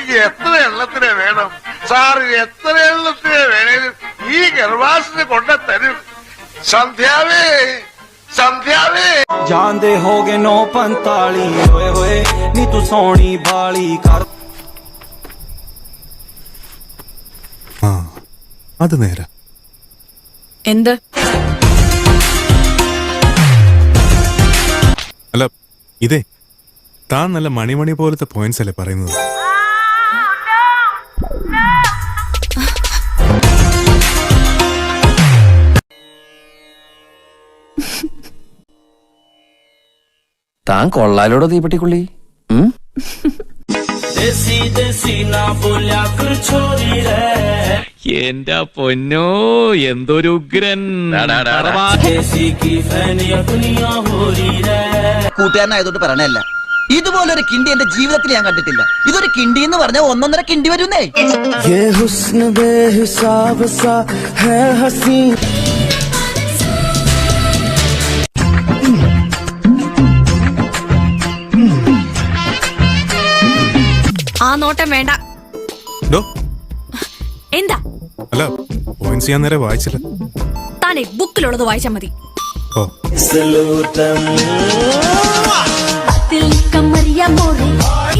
എനിക്ക് എത്ര എണ്ണത്തിനെ വേണം സാറ് എത്ര എണ്ണത്തിനെ വേണേലും ഈ ഗർഭാസിന് കൊണ്ട തരും സന്ധ്യാവേ സന്ധ്യാവേ ਜਾਂਦੇ ਹੋਗੇ 945 ਓਏ ਹੋਏ ਨੀ ਤੂੰ ਸੋਹਣੀ ਬਾਲੀ ਕਰ ആ അത് നേരെ എന്ത് അല്ല ഇതേ താൻ നല്ല മണിമണി പോലത്തെ പോയിന്റ്സ് അല്ലേ പറയുന്നത് താൻ കൊള്ളാലോടോ തീപ്പെട്ടിക്കുള്ളി? എന്റെ പൊന്നോ എന്തൊരു ഉഗ്രൻ. കൂട്ടുകാരനായതുകൊണ്ട് പറയണല്ല ഇതുപോലൊരു കിണ്ടി എന്റെ ജീവിതത്തിൽ ഞാൻ കണ്ടിട്ടില്ല. ഇതൊരു കിണ്ടി എന്ന് പറഞ്ഞാൽ ഒന്നൊന്നര കിണ്ടി വരുന്നേ. ആ നോട്ടം വേണ്ട. ഡോ. എന്താ? അല്ല പോയിന്റ്സ് ഞാൻ നേരെ വായിച്ചില്ല. താനേ ബുക്കിലുള്ളത് വായിച്ചാ മതി. ഓ.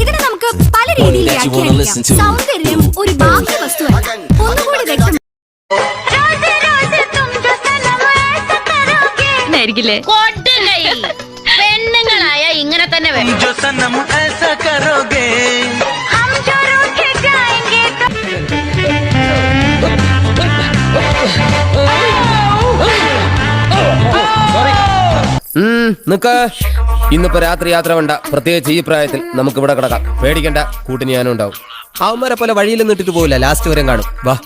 ഇതിനെ നമുക്ക് പല രീതിയിൽ വ്യാഖ്യാനിക്കാം. സൗന്ദര്യം ഒരു ബാഹ്യ വസ്തുവല്ല ഒന്നുകൂടി വ്യക്തം ആയിരിക്കില്ലേ പെണ്ണുങ്ങളായ ഇങ്ങനെ തന്നെ വേണം. നിക്ക. ഇന്നിപ്പോ രാത്രി യാത്ര വേണ്ട. പ്രത്യേകിച്ച് ഈ പ്രായത്തിൽ നമുക്ക് ഇവിടെ കിടക്കാം. പേടിക്കണ്ട കൂട്ടിന് ഞാനും ഉണ്ടാവും. അവന്മാരെ പോലെ വഴിയിൽ നിന്നിട്ട് പോവില്ല. ലാസ്റ്റ് വരെ കാണും. വാ.